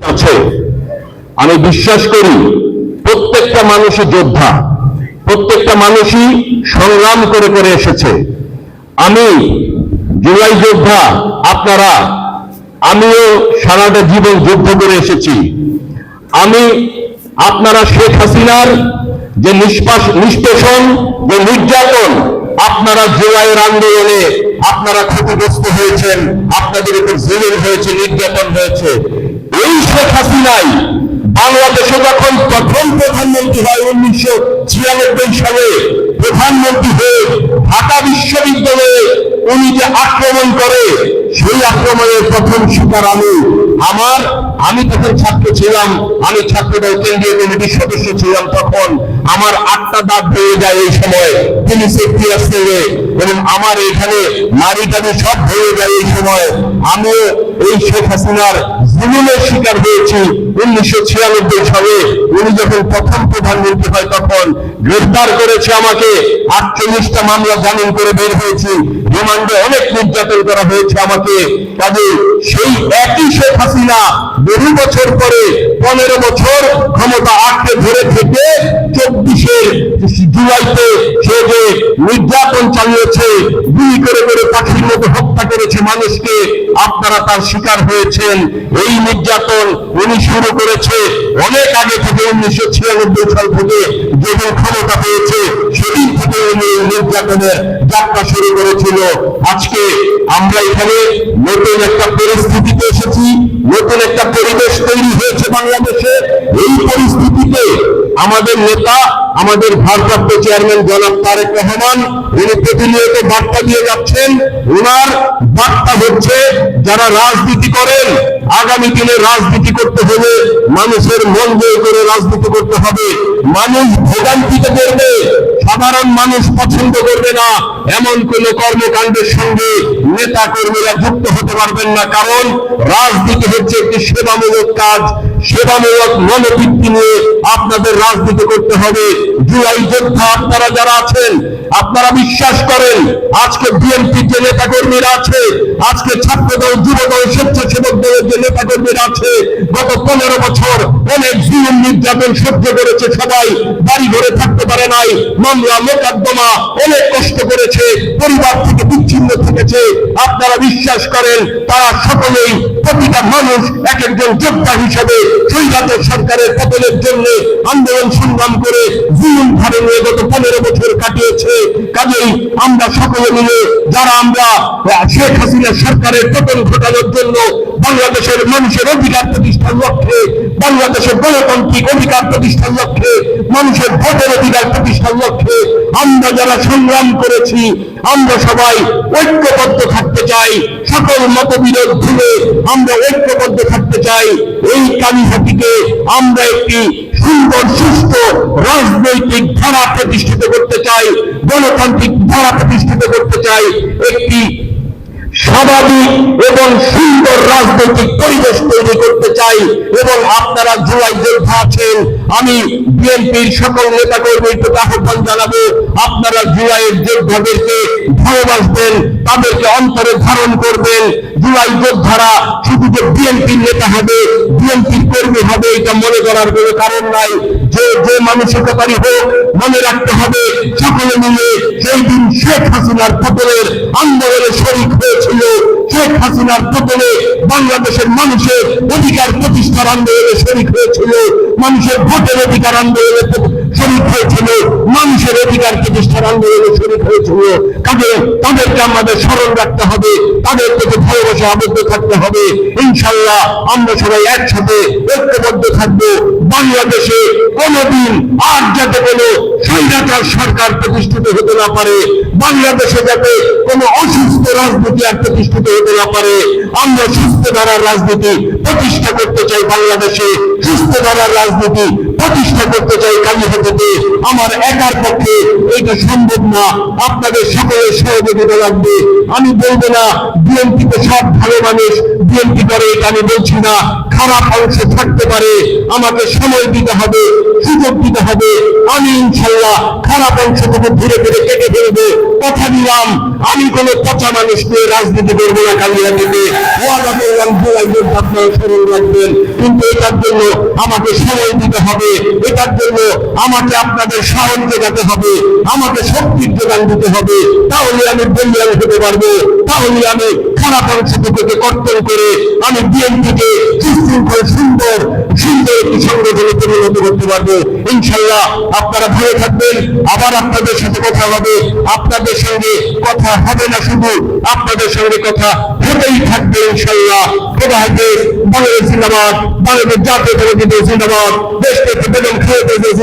আছে। আমি বিশ্বাস করি প্রত্যেকটা মানুষই যোদ্ধা, প্রত্যেকটা মানুষই সংগ্রাম করে করে এসেছে। আমি জুলাই যোদ্ধা, আপনারা, আমিও সারাটা জীবন যুদ্ধ করে এসেছি। আমি, আপনারা শেখ হাসিনার যে নিষ্পাস, নিষ্পেষণ, যে নির্যাতন, আপনারা জুলাইয়ের আন্দোলনে আপনারা ক্ষতিগ্রস্ত হয়েছেন, আপনাদের উপর জুলুম হয়েছে, নির্যাতন হয়েছে। এই শেখ হাসিনাই বাংলাদেশে যখন প্রথম প্রধানমন্ত্রী হয় উনিশশো ছিয়ানব্বই সালে, প্রধানমন্ত্রী হয়ে ঢাকা বিশ্ববিদ্যালয়ে উনি যে আক্রমণ করে, সেই আক্রমণের প্রথম শিকার আমি আমার, আমি তখন ছাত্র ছিলাম, আমি ছাত্রদল কেন্দ্রীয় কমিটির সদস্য ছিলাম তখন। আমার আটটা দাঁত হয়ে যায় এই সময়, তিনি সেফটি আসতে এবং আমার এখানে নারী টাড়ি সব হয়ে যায় এই সময়। আমিও এই শেখ হাসিনার জুলুমের শিকার হয়েছি উনিশশো ছিয়ানব্বই সালে। উনি যখন প্রথম প্রধানমন্ত্রী হয় তখন গ্রেফতার করেছে আমাকে। আটচল্লিশটা মামলা জামিন করে বের হয়েছি। রিমান্ডে অনেক নির্যাতন করা হয়েছে আমাকে। কাজে সেই শেখ হাসিনা বহু বছর পরে, পনেরো বছর ক্ষমতা আটকে ধরে থেকে চব্বিশের জুলাইতে সে যে নির্যাতন চালিয়েছে, গুলি করে করে মানুষকে আপনারা তার শিকার হয়েছেন। এই নির্যাতন উনি শুরু করেছে অনেক আগে থেকে উনিশশো ছিয়ানব্বই সাল থেকে যেদিন ক্ষমতা পেয়েছে, সেদিন থেকে উনি এই নির্যাতনের যাত্রা শুরু করেছিল। আজকে আমরা এখানে নতুন একটা পরিস্থিতিতে এসেছি, নতুন একটা পরিবেশ তৈরি হয়েছে বাংলাদেশে। এই পরিস্থিতিতে আমাদের নেতা, আমাদের ভারপ্রাপ্ত চেয়ারম্যান জনাব তারেক রহমান উনি প্রতিনিয়ত বার্তা দিয়ে যাচ্ছেন ওনার বার্তা হচ্ছে, যারা রাজনীতি করেন, আগামী দিনে রাজনীতি করতে হলে মানুষের মন জয় করে রাজনীতি করতে হবে। মানুষ ভোগান্তিতে করবে সাধারণ মানুষ পছন্দ করবে না, এমন কোন কর্মকাণ্ডের সঙ্গে নেতা কর্মীরা যুক্ত হতে পারবেন না, কারণ রাজনীতি হচ্ছে একটি সেবামূলক কাজ সেবামূলক মনোবৃত্তি নিয়ে আপনাদের রাজনীতি করতে হবে। আপনারা যারা আছেন, আপনারা বিশ্বাস করেন, আজকে যে নেতা কর্মীরা আছে, আজকে ছাত্রদল, যুবদল, স্বেচ্ছাসেবক দলের যে নেতা কর্মীরা আছে, গত পনেরো বছর অনেক জুলুম, নির্যাতন সহ্য করেছে সবাই, বাড়ি ঘরে থাকতে পারে নাই, মামলা, মোকদ্দমা, অনেক কষ্ট করেছে, পরিবার থেকে বিচ্ছিন্ন থেকেছে, আপনারা বিশ্বাস করেন, তারা সকলেই প্রতিটা মানুষ এক একজন যোদ্ধা হিসেবে স্বৈরাচার সরকারের পতনের জন্য আন্দোলন সংগ্রাম করে জুলুম ধারে নিয়ে গত পনেরো বছর কাটিয়েছে। কাজেই আমরা সকলে মিলে, যারা আমরা শেখ হাসিনা সরকারের পতন ঘটানোর জন্য বাংলাদেশের মানুষের অধিকার প্রতিষ্ঠার লক্ষ্যে, বাংলাদেশের গণতান্ত্রিক অধিকার প্রতিষ্ঠার লক্ষ্যে, মানুষের ভোটের অধিকার প্রতিষ্ঠার লক্ষ্যে আমরা যারা সংগ্রাম করেছি, আমরা সবাই ঐক্যবদ্ধ থাকতে চাই। সকল মতবিরোধ ভুলে আমরা ঐক্যবদ্ধ থাকতে চাই। এই কালীহাতিকে আমরা একটি সুন্দর, সুস্থ রাজনৈতিক ধারা প্রতিষ্ঠিত করতে চাই গণতান্ত্রিক ধারা প্রতিষ্ঠিত করতে চাই একটি স্বাভাবিক এবং সুন্দর রাজনৈতিক পরিবেশ তৈরি করতে চাই এবং আপনারা জুলাই যোদ্ধা আছেন, আমি বিএনপির সকল নেতা কর্মীর আহ্বান জানাব, আপনারা জুলাইয়ের যোদ্ধাদেরকে ভালোবাসবেন, তাদেরকে অন্তরে ধারণ করবেন। জুলাই যোদ্ধারা শুধু যে বিএনপির নেতা হবে, বিএনপির কর্মী হবে, এটা মনে করার কোনো কারণ নাই। যে যে মানুষের ব্যাপারই হোক, মনে রাখতে হবে, সকলে মিলে সেই দিন শেখ হাসিনার পতনের আন্দোলনে শরিক হয়েছিল শেখ হাসিনার পতনে বাংলাদেশের মানুষের অধিকার প্রতিষ্ঠার আন্দোলনে শরিক হয়েছিল, মানুষের ভোটের অধিকার আন্দোলনে শরিক হয়েছিল, মানুষের অধিকার প্রতিষ্ঠার আন্দোলনে শরিক হয়েছিল। কাজে তাদেরকে আমাদের স্মরণ রাখতে হবে, তাদের প্রতি ভালোবাসা আবদ্ধ থাকতে হবে। ইনশাল্লাহ আমরা সবাই একসাথে ঐক্যবদ্ধ থাকব। বাংলাদেশে কোনোদিন আর যাতে কোনো স্বৈরাচার সরকার প্রতিষ্ঠিত হতে না পারে, বাংলাদেশে যাতে কোনো অসুস্থ রাজনীতি আর প্রতিষ্ঠিত হতে না পারে, আমরা সুস্থ ধারার রাজনীতি প্রতিষ্ঠা করতে চাই বাংলাদেশে, সুস্থ ধারার রাজনীতি প্রতিষ্ঠা করতে চাই কালীহাটিতে আমার একার পক্ষে এটা সম্ভব না, আপনাদের সকলের সহযোগিতা লাগবে। আমি বলব না, বিএনপি তো সব ভালো মানুষ, বিএনপি করে এটা আমি বলছি না। খারাপ অংশ থাকতে পারে, আমাকে সময় দিতে হবে, সুযোগ দিতে হবে। আমি ইনশাল্লাহ খারাপ অংশ থেকে ধীরে ধীরে কেটে ফেলব। কথা দিলাম। আমি কোন পচা মানুষ নিয়ে রাজনীতি করব না কালিয়াটিতে ওয়াদা করলাম জুলাই যোদ্ধা স্মরণ রাখবেন। কিন্তু এটার জন্য আমাকে সময় দিতে হবে। এটার জন্য আমাকে আপনাদের সাহস জোগাতে হবে। আমাকে শক্তির যোগান দিতে হবে। তাহলে আমি বলিয়ান হতে পারব। তাহলে আমি খারাপ অংশ থেকে কর্তন করে আমি বিএনপিকে সুশৃঙ্খল, সুন্দর সুন্দর একটি সংগঠনে পরিণত করতে পারব। ইনশাল্লাহ আপনারা ভালো থাকবেন। আবার আপনাদের সাথে কথা হবে। আপনাদের সঙ্গে কথা হবে না শুধু আপনাদের সঙ্গে কথা হতেই থাকবে ইনশাল্লাহ খোদা হাফেজ বাংলাদেশ জিন্দাবাদ, বাংলাদেশ জাতীয় জিন্দাবাদ, দেশকে বেগম খেয়ে